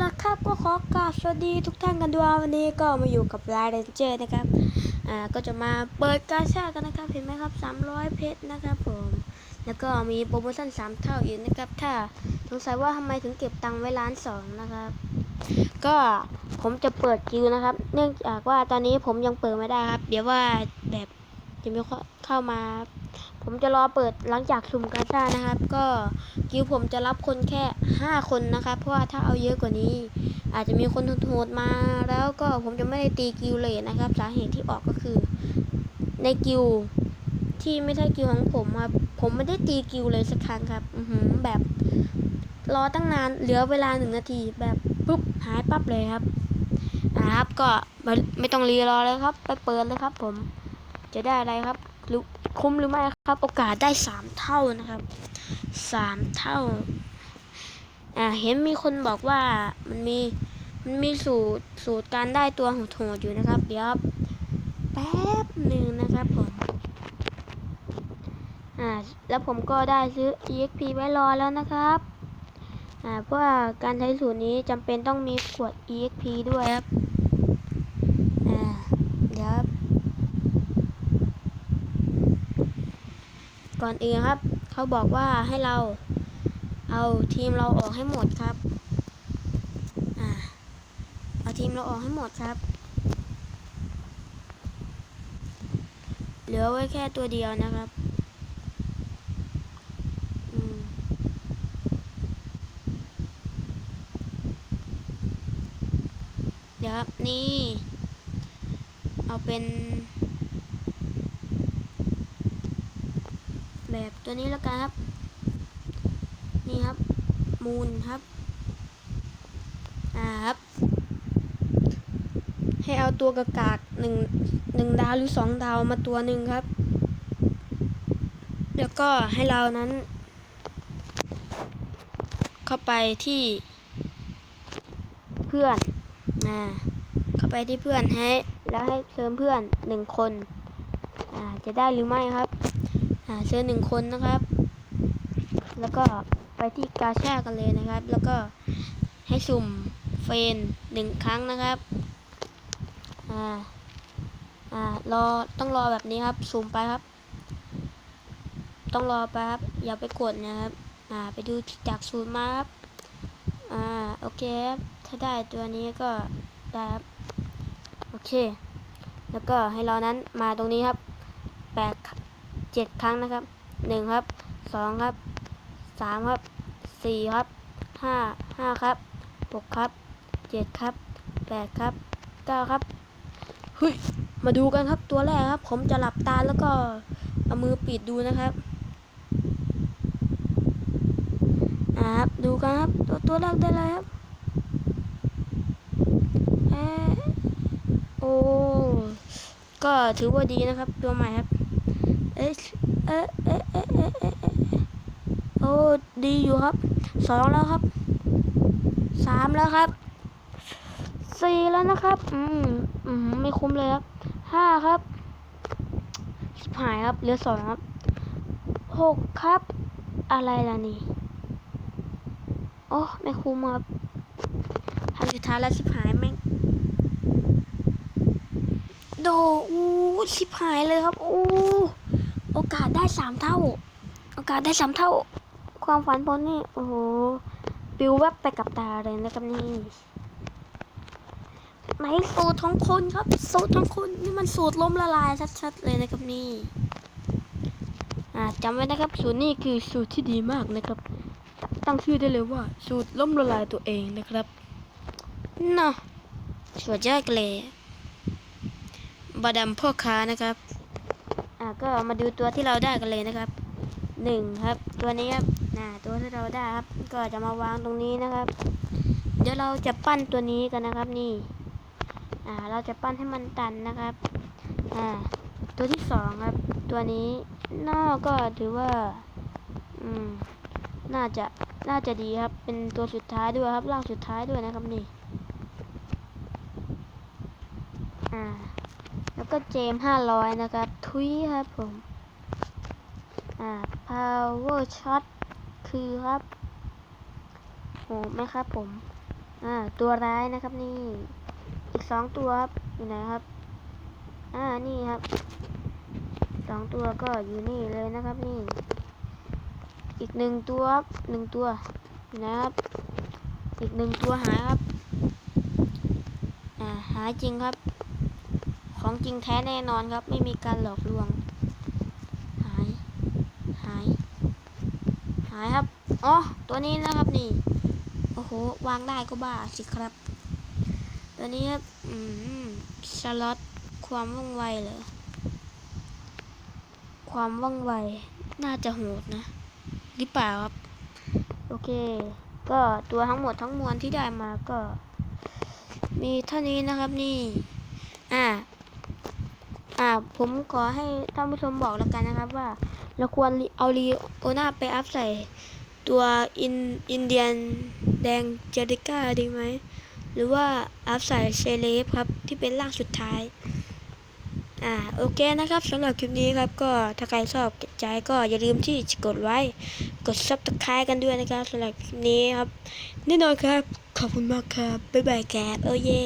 ละครับก็ขอกราบสวัสดีทุกท่านกันด้วยวันนี้ก็มาอยู่กับไลเรนเจอร์นะครับ อ่าก็จะมาเปิดกาชากันนะครับเห็นไหมครับ300 เพชรนะครับผม แล้วก็มีโปรโมชั่น3เท่าอีกนะครับ ถ้าสงสัยว่าทำไมถึงเก็บตังค์ไว้ล้านสองนะครับ ก็ผมจะเปิดคิวนะครับ เนื่องจากว่าตอนนี้ผมยังเปิดไม่ได้ครับ เดี๋ยวว่าแบบจะมีเข้ามา ผมจะรอเปิดหลังจากสุ่มกาชานะครับ ก็คิวผมจะรับคนแค่ 5 คนนะครับ เพราะว่าถ้าเอาเยอะกว่านี้ อาจจะมีคนโหดมา แล้วก็ผมจะไม่ได้ตีกิวเลยนะครับ สาเหตุที่ออกก็คือ ในกิวที่ไม่ใช่กิวของผมครับผมไม่ได้ตีกิวเลยสักครั้งครับ อืแบบรอตั้งนานเหลือเวลาหนึ่งนาทีแบบปุ๊บหายปั๊บเลยครับอ่าครับก็ไม่ต้องรีรอเลยครับ ไปเปิดเลยครับผมจะได้อะไรครับหรือ คุ้มหรือไม่ครับ โอกาสได้สามเท่านะครับสามเท่าอ่าเห็นมีคนบอกว่ามันมีมันมีสูตรสูตรการได้ตัวโหดอยู่นะครับ เดี๋ยวแป๊บหนึ่งนะครับผมอ่าแล้วผมก็ได้ซื้อ EXP ไว้รอแล้วนะครับอ่าเพราะว่าการใช้สูตรนี้จำเป็นต้องมีขวด EXP ด้วยครับอ่าเดี๋ยวครับ ก่อนอื่นครับ เขาบอกว่าให้เราเอาทีมเราออกให้หมดครับอ่าเอาทีมเราออกให้หมดครับ เหลือไว้แค่ตัวเดียวนะครับเดี๋ยวครับนี่ เอาเป็น แบบตัวนี้แล้วกันครับ นี่ครับ มูลครับ อ่าครับ ให้เอาตัวกระกากหนึ่งหนึ่งดาวหรือสองดาวมาตัวหนึ่งครับ แล้วก็ให้เรานั้น เข้าไปที่เพื่อนอ่าเข้าไปที่เพื่อนให้ แล้วให้เชิญเพื่อนหนึ่งคน อ่า จะได้หรือไม่ครับาเชิญหนึ่งคนนะครับ แล้วก็ไปที่กาชากันเลยนะครับ แล้วก็ให้สุ่มเฟนหนึ่งครั้งนะครับ อ่า อ่า รอ ต้องรอแบบนี้ครับ สุ่มไปครับ ต้องรอไปครับ อย่าไปกดนะครับ อ่า ไปดูจากสูตรมาครับ อ่า โอเคครับ ถ้าได้ตัวนี้ก็ได้ครับ โอเค แล้วก็ให้เรานั้นมาตรงนี้ครับ แปด เจ็ดครั้งนะครับหนึ่งครับสองครับสามครับสี่ครับห้าห้าครับหกครับเจ็ดครับแปดครับเก้าครับเฮ้ยมาดูกันครับตัวแรกครับ ผมจะหลับตาแล้วก็เอามือปิดดูนะครับอ่าครับดูกันครับ ตัวตัวแรกได้เลยครับเอะโอ้ก็ถือว่าดีนะครับ ตัวใหม่ครับ เอ๊ะเอ๊ะเอ๊ะเอ๊ะเอ๊ะเอ๊ะเอ๊ะโอ้ดีอยู่ครับสองแล้วครับสามแล้วครับสี่แล้วนะครับ อืมอืมไม่คุ้มเลยครับห้าครับสิบหายครับเหลือสองครับหกครับ อะไรล่ะนี่โอ้ไม่คุ้มครับทำสุดท้ายแล้วสิบหายแม่งโดอู้สิบหายเลยครับอู้ โอกาสได้สามเท่า โอกาสได้สามเท่า ความฝันผมนี่โอ้โหปิวแวบไปกับตาเลยนะครับนี่ไหนสูตรของคนครับ สูตรของคนนี่มันสูตรล้มละลายชัดๆเลยนะครับนี่อ่าจำไว้นะครับ สูตรนี้คือสูตรที่ดีมากนะครับ ตั้งชื่อได้เลยว่า สูตรล้มละลายตัวเองนะครับนาะสวยยอดเลยบาดำพ่อค้านะครับ อ่าก็มาดูตัวที่เราได้กันเลยนะครับหนึ่งครับ ตัวนี้ครับน่าตัวที่เราได้ครับ ก็จะมาวางตรงนี้นะครับ เดี๋ยวเราจะปั้นตัวนี้กันนะครับนี่อ่าเราจะปั้นให้มันตันนะครับอ่าตัวที่สองครับ ตัวนี้น่าก็ถือว่าอืมน่าจะน่าจะดีครับ เป็นตัวสุดท้ายด้วยครับร่างสุดท้ายด้วยนะครับนี่อ่าแล้วก็เจมห้าร้อยนะครับ ทุยครับผม อ่า power shot คือครับ โหไหมครับผม อ่า ตัวร้ายนะครับนี่ อีกสองตัวครับ อยู่ไหนครับ อ่า นี่ครับ สองตัวก็อยู่นี่เลยนะครับนี่ อีกหนึ่งตัวครับหนึ่งตัวอยู่ไหนะครับ อีกหนึ่งตัวหายครับ อ่า หายจริงครับ ของจริงแท้แน่นอนครับ ไม่มีการหลอกลวง หาย หาย หายครับ อ๋อ ตัวนี้นะครับนี่ โอ้โห วางได้ก็บ้าสิครับ ตัวนี้ครับ อืม สล็อต ความว่องไวเหรอ ความว่องไว น่าจะโหดนะ หรือเปล่าครับ โอเค ก็ตัวทั้งหมดทั้งมวลที่ได้มาก็ มีเท่านี้นะครับนี่ อ่า อ่าผมขอให้ท่านผู้ชมบอกแล้วกันนะครับว่า เราควรเอาลีโอนาไปอัพใส่ตัวอินอินเดียนแดงเจดิก้าดีไหม หรือว่าอัพใส่เซเลฟครับที่เป็นร่างสุดท้าย อ่าโอเคนะครับสำหรับคลิปนี้ครับ ก็ถ้าใครชอบใจก็อย่าลืมที่จะกดไว้ กดซับสไครต์กันด้วยนะครับสำหรับคลิปนี้ครับแน่นอนครับ ขอบคุณมากครับ บ๊ายบายครับโอเย่